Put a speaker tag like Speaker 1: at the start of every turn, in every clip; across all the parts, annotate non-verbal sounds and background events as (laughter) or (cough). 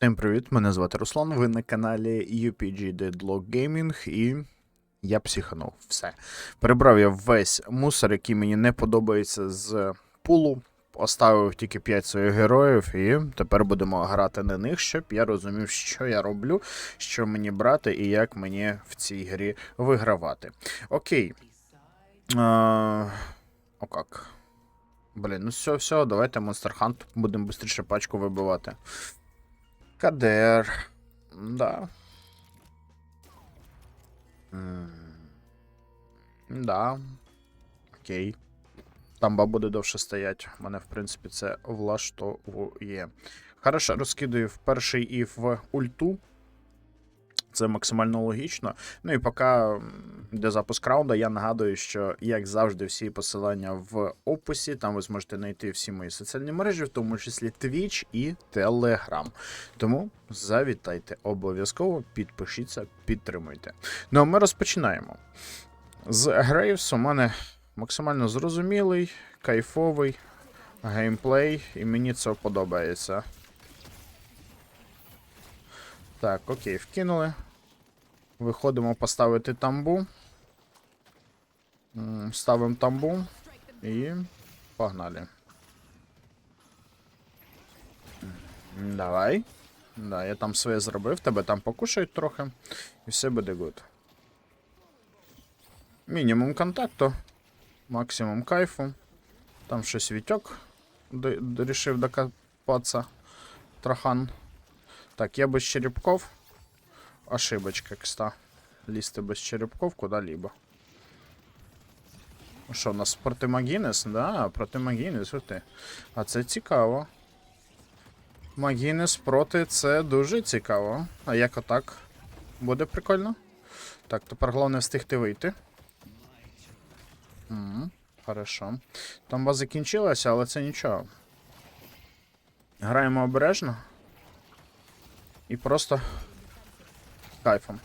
Speaker 1: Всім привіт, мене звати Руслан. Ви на каналі UPG Deadlock Gaming і я психанув. Все. Перебрав я весь мусор, який мені не подобається з пулу. Оставив тільки 5 своїх героїв, і тепер будемо грати на них, щоб я розумів, що я роблю, що мені брати і як мені в цій грі вигравати. Окей. А, о. Блін, ну все, все, давайте Monster Hunt будемо швидше пачку вибивати. КДР. Да. М, Да. Окей. Тамба буде довше стоять. Мене, в принципі, це влаштовує. Хорошо, розкидаю в перший і в ульту. Це максимально логічно. Ну і поки йде запуск раунда, я нагадую, що, як завжди, всі посилання в описі. Там ви зможете знайти всі мої соціальні мережі, в тому числі Twitch і Telegram. Тому завітайте обов'язково, підпишіться, підтримуйте. Ну а ми розпочинаємо. З Грейвс у мене максимально зрозумілий, кайфовий геймплей, і мені це подобається. Так, окей, вкинули. Виходимо поставити тамбу. Ставимо тамбу і погнали. Давай. Да, я там своє зробив, тебе там покушають трохи, і все буде гуд. Мінімум контакту, максимум кайфу. Там щось вітьок рішив докопатися. Трахан. Так, я без черепков. Ошибочка, кста. Лізти без черепков куда-либо. Що, у нас проти Магінес? Да, проти Магінес, ух ти. А це цікаво. Магінес проти це дуже цікаво. А як отак? Буде прикольно. Так, тепер головне встигти вийти. Угу, хорошо. Тамба закінчилася, але це нічого. Граємо обережно. І просто кайфом.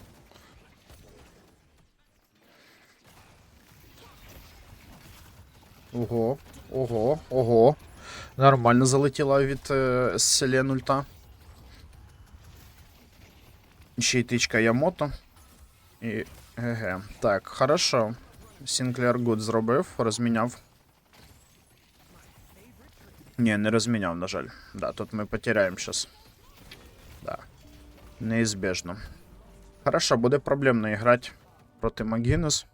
Speaker 1: Ого, ого, ого. Нормально залетіла від е, Селен ульта. Ще й тичка Ямото. І ГГ. Так, хорошо. Сінклер Гуд зробив, розміняв. Ні, не розміняв, на жаль. Да, тут ми потеряємо зараз. Да. Неізбежно. Хорошо, буде проблемно грати проти Магінес.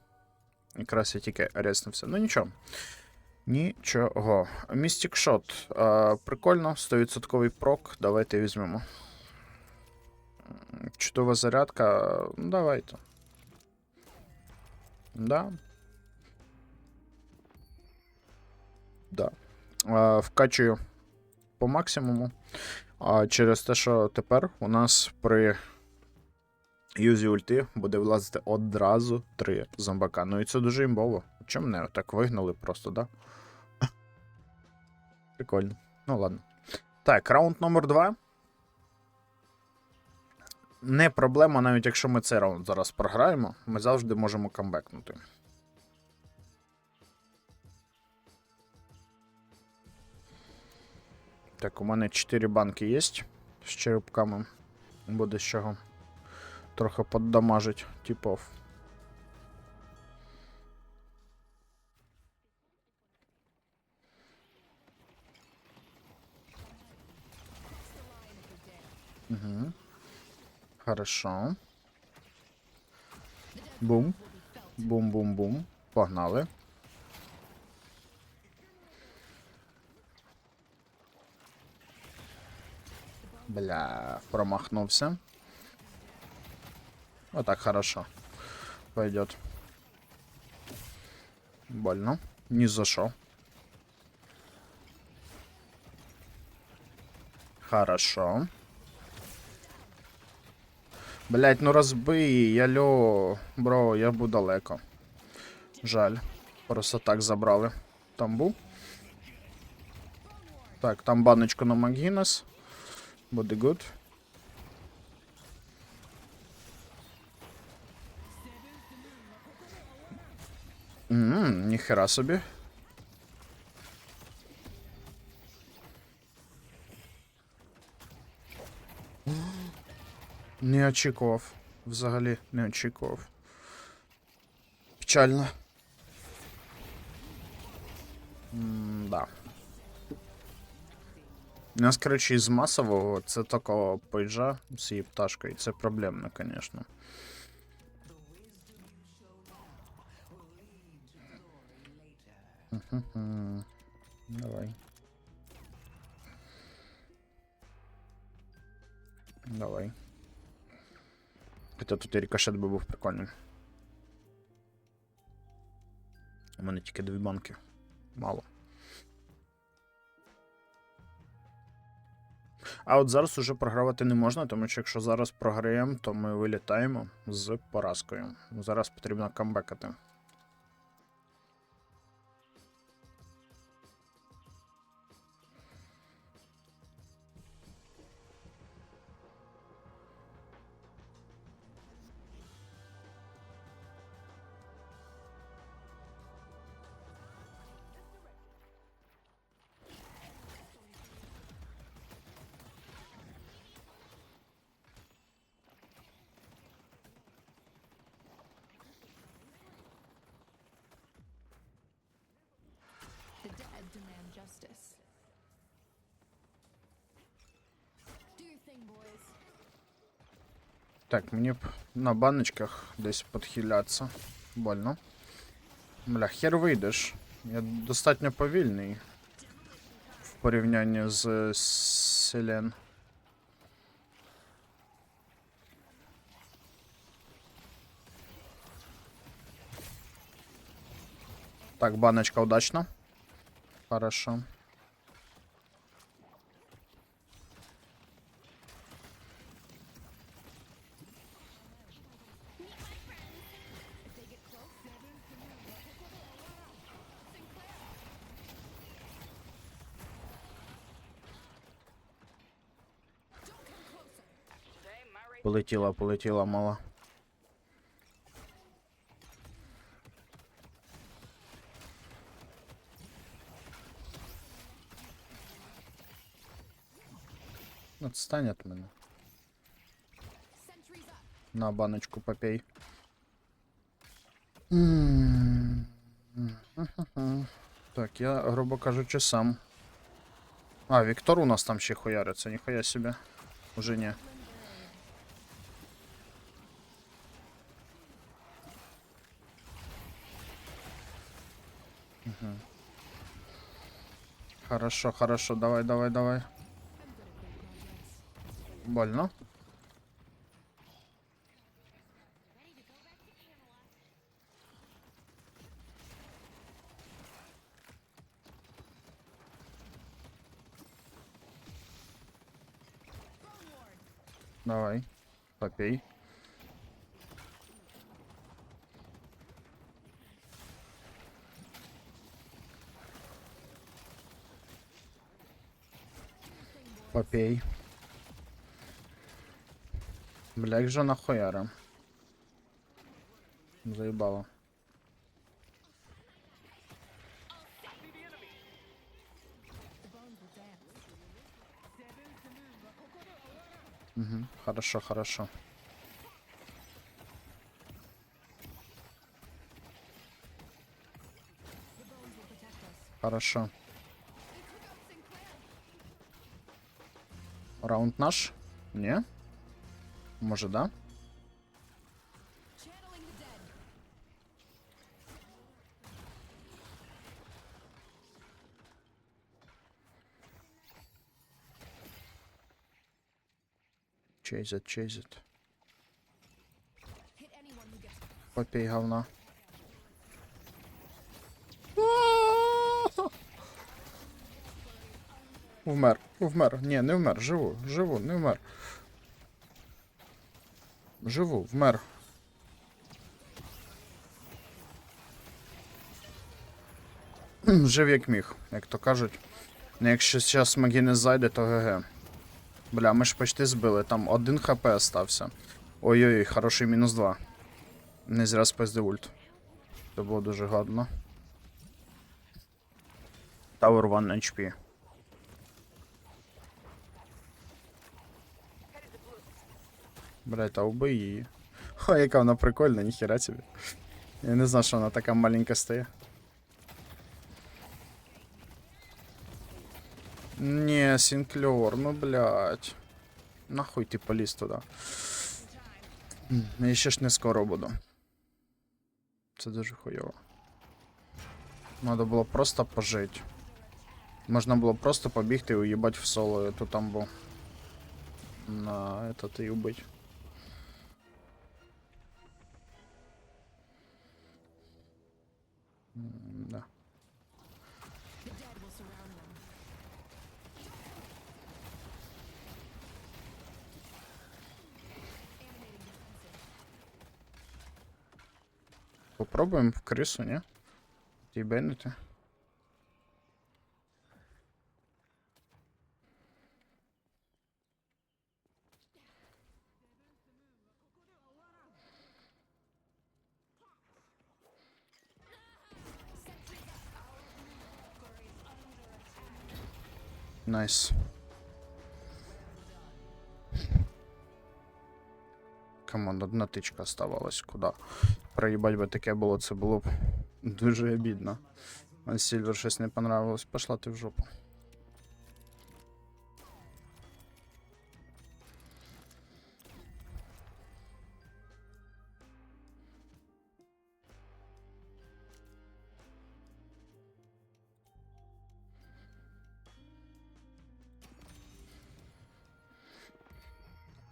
Speaker 1: Якраз я тільки резнувся. Ну нічого. Нічого. Містік Шот. Прикольно, 100% прок. Давайте візьмемо. Чудова зарядка. Ну, давайте. Да. Да. Вкачую по максимуму. Через те, що тепер у нас при юзі ульти буде влазити одразу три зомбака. Ну і це дуже імбово. Чому мене так вигнали просто, да? Прикольно. Ну ладно. Так, раунд номер 2. Не проблема, навіть якщо ми цей раунд зараз програємо, ми завжди можемо камбекнути. Так, у мене 4 банки є з черепками. Буде з чого трохи поддамажить типов. Угу. Хорошо. Бум. Бум-бум-бум. Погнали. Бля, промахнувся. Вот так хорошо. Пойдет. Больно. Не за что. Хорошо. Блять, ну розбий, яльо. Бро, я буду далеко. Жаль. Просто так забрали. Там був. Так, там баночку на Магінес. Буде гуд. Ммм, ніхера собі. Не очікував. Взагалі не очікував. Печально. Да. У нас, коротше, із масового це такого пейджа з її пташкою. Це проблемно, звісно. Давай. Давай. Хоча тут і рикошет би був прикольним. У мене тільки дві банки. Мало. А от зараз уже програвати не можна, тому що якщо зараз програємо, то ми вилітаємо з поразкою. Зараз потрібно камбекати.
Speaker 2: demand justice. Do your thing, boys.
Speaker 1: Так, мені б на баночках десь підхилятися. Больно. Бля, хер вийдеш. Я достатньо повільний в порівнянні з Селен. Так, баночка удачно. Хорошо. Полетіла, полетіла мала. Отстань от
Speaker 2: up.
Speaker 1: На баночку попей. Так, я, грубо кажучи, сам. А, Віктор у нас там ще хуяриться, ніхуя себе. Уже не. Хорошо, хорошо, давай, давай, давай. Больно? Давай, попей. Попей. Бля, як же нахуяра. Заебало.
Speaker 2: The bones will dance.
Speaker 1: Угу. Хорошо, хорошо.
Speaker 2: The bones will protect us.
Speaker 1: Хорошо. Раунд наш? Не? Може, да?
Speaker 2: Hit anyone who gets
Speaker 1: Попей говна. Вмер, вмер. Ні, не вмер. Живу, живу, не вмер. Живу, вмер. Жив як міг, як то кажуть. Ну, якщо зараз Магінес зайде, то ГГ. Бля, ми ж почти збили, там один хп остався. Ой-ой-ой, хороший мінус 2. Не зря спиздив ульт. Це було дуже гадно. Tower 1 HP. Блять, та убий її. Ха, яка вона прикольна, ніхера собі. Я не знав, що вона така маленька стає. Не, Сінкльор, ну блядь. Нахуй ти поліз туди. М, Я ще ж не скоро буду. Це дуже хуйово. Надо було просто пожити. Можна було просто побігти і уїбать в соло эту тамбу. На этот і убить. Да.
Speaker 2: The dead will surround them. Animating defensive.
Speaker 1: Попробуємо в крису, ні? Тібенити. Найс. Камон, одна тичка оставалась. Куда? Проїбать би таке було, це було б дуже обідно. Сільвер щось не понравилось. Пошла ти в жопу.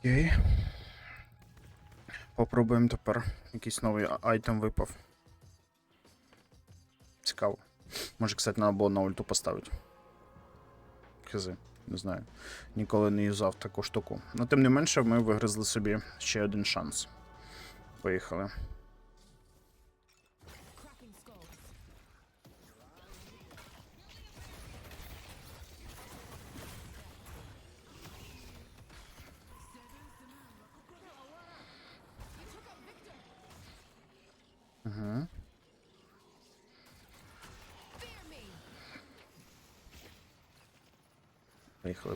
Speaker 1: Окей. Попробуємо тепер. Якийсь новий айтем випав. Цікаво. Може, кстати, треба було на ульту поставити. Хз, не знаю. Ніколи не юзав таку штуку. Но тим не менше, ми вигризли собі ще один шанс. Поїхали.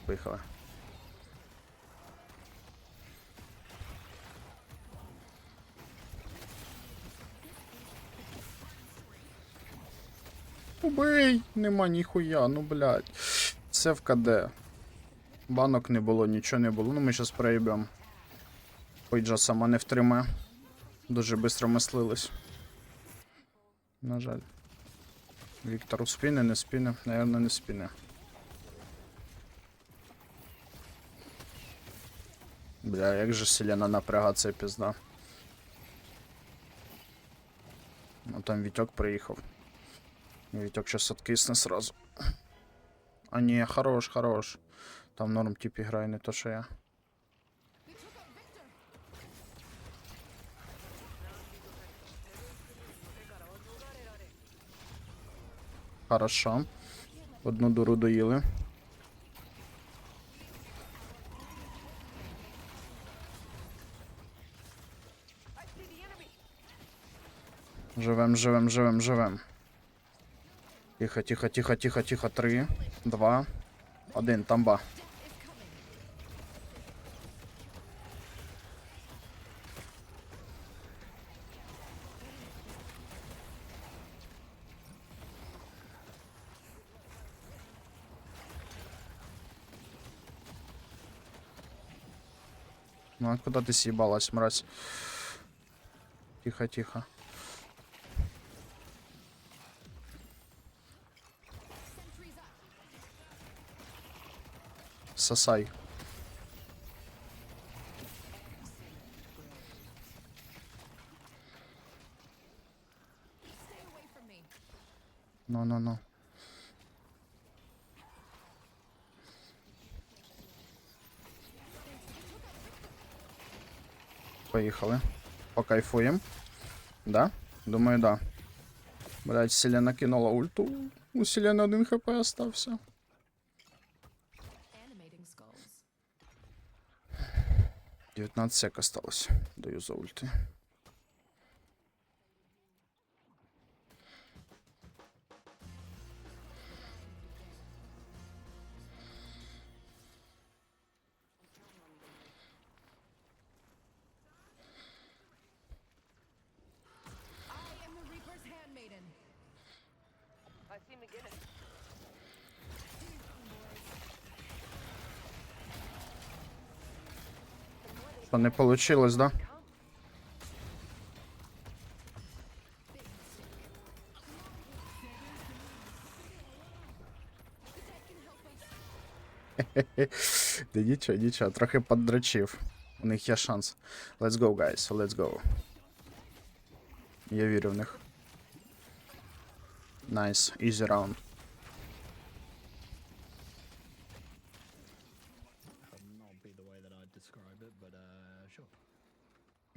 Speaker 1: Поїхали. Убий! Нема ніхуя, ну блядь. Це в КД. Банок не було, нічого не було. Ну ми щас проїбем. Пойджа сама не втримає. Дуже швидко ми слились. На жаль. Віктор у спіни, не спіни. Наверно, не спіни. Бля, як же Селена напряга, це пізда. Ну там Вітьок приїхав. Вітьок щас откисне сразу. А ні, хорош, хорош. Там норм тип грає, не то що я. Хорошо. Одну дуру доїли. Живем, живем, живем, живем. Тихо, тихо, тихо, тихо, тихо. Три, два, один, тамба. Ну а куда ты съебалась, мразь? Тихо, тихо. Сосай. Ну-ну-ну. Поїхали. Покайфуємо. Да? Думаю, да. Блять, Селена кинула ульту. У Селени один хп остався. 19 сек осталось. Даю за ульти. Що не вийшло, да? (laughs) Да нічого, нічого, трохи поддрачив. У них є шанс. Let's go, guys, let's go. Я вірю в них. Nice, easy round.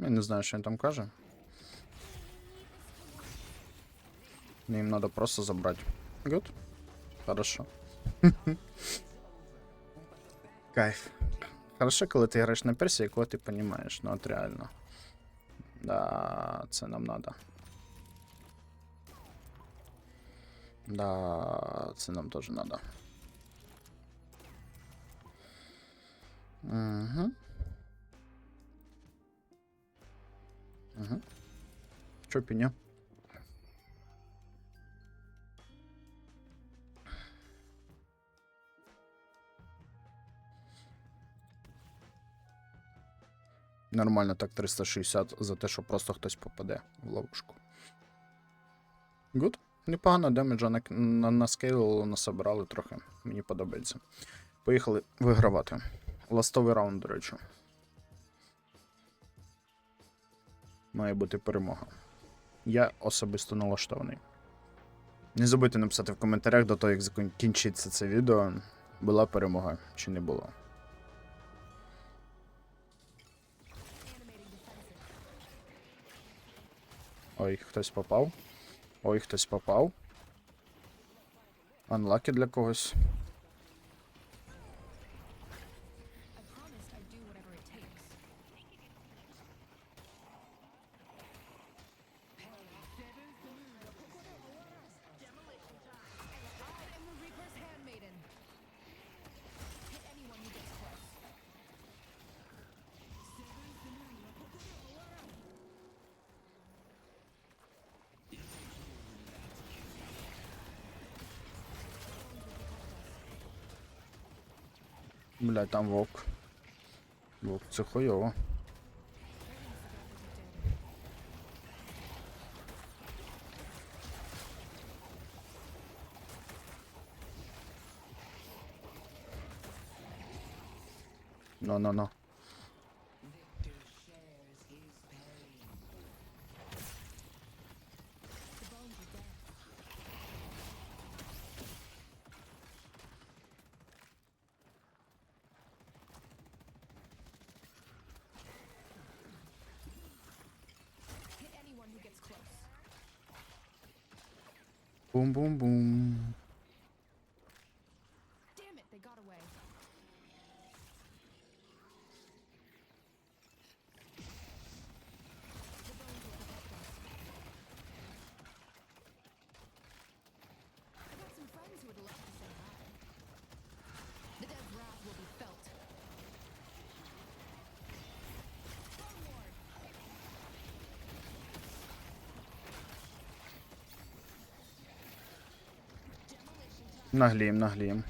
Speaker 1: Я не знаю, що він там каже. Мне им надо просто забрать. Good. Хорошо. (laughs) Кайф. Хорошо, коли ти граєш на персі, якого ти розумієш, ну от реально. Да, це нам надо. Да, це нам теж надо. Угу. Угу. Чо пеня? Нормально так 360 за те, що просто хтось попаде в ловушку. Гуд. Непогано демеджа на, на, на скейл насобирали трохи. Мені подобається. Поїхали вигравати. Ластовий раунд, до речі. Має бути перемога. Я особисто налаштований. Не забудьте написати в коментарях до того, як закінчиться це відео, була перемога чи не було. Ой, хтось попав. Ой, хтось попав. Анлаки для когось. Бля, там вовк. Вовк, це хуйово. No, Бум-бум-бум.
Speaker 2: Damn the
Speaker 3: enemy.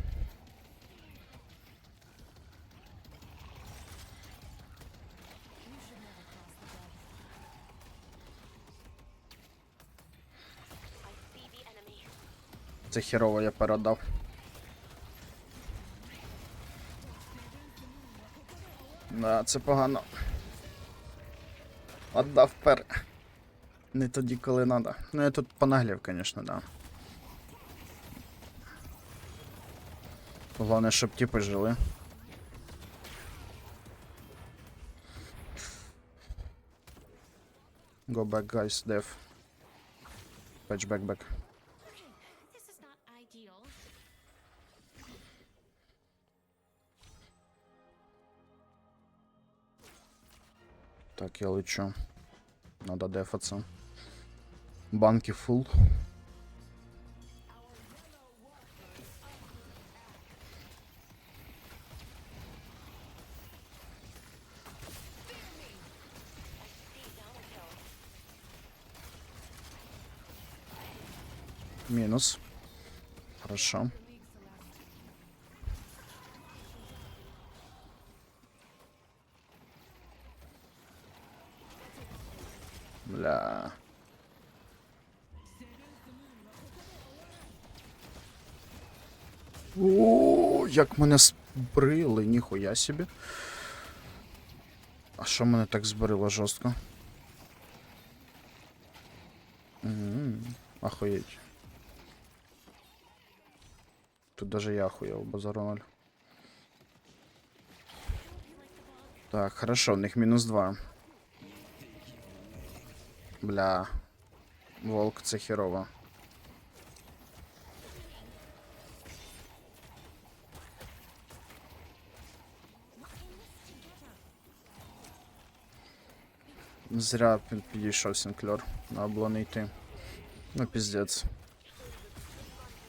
Speaker 1: Це херово я передав. Да, це погано. Отдав пер. Не тоді, коли надо. Ну я тут понаглів, звісно, да. Головне, щоб типи жили. Go back, guys, dev. Patch back, back. Так, я лечу. Надо дефаться. Банки фул. Минус. Хорошо. Бля. О, як мене збрили, ніхуя собі. А що мене так збрило жорстко? Охуєть. Тут даже я охуєв, базару ноль. Так, хорошо, у них мінус два. Бля. Волк це херово. Зря під- підійшов Сінклер. Надо було не йти. Ну, піздець.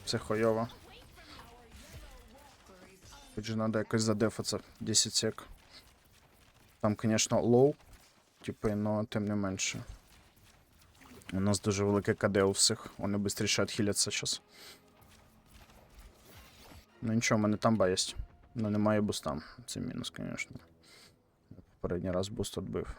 Speaker 1: Це хуйово. Тут же надо якось задефаться 10 сек. Там, конечно, лоу, типи, но тим не менше. У нас дуже велике КД у всіх. Вони швидше відхиляться зараз. Ну нічого, в мене там баясть. Ну немає буста. Це мінус, звісно. Попередній раз буст відбив.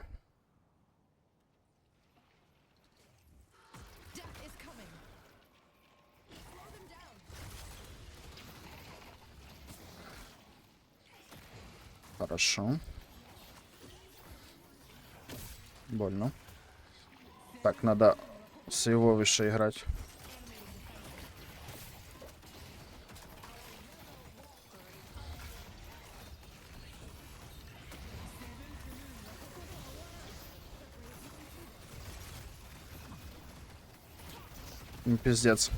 Speaker 1: Хорошо. Больно. Так, надо сейвовіше играть. Ну, Піздець.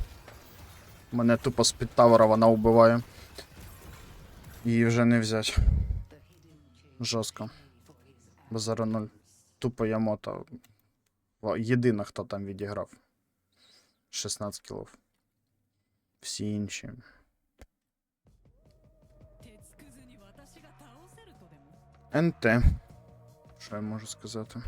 Speaker 1: Мене тупо з-під тавера вона вбиває. Її вже не взять. Жорстко. Базара 0. Ну, тупо Ямота. Єдина, хто там відіграв. 16 кілов. Всі інші. НТ. Що я можу сказати?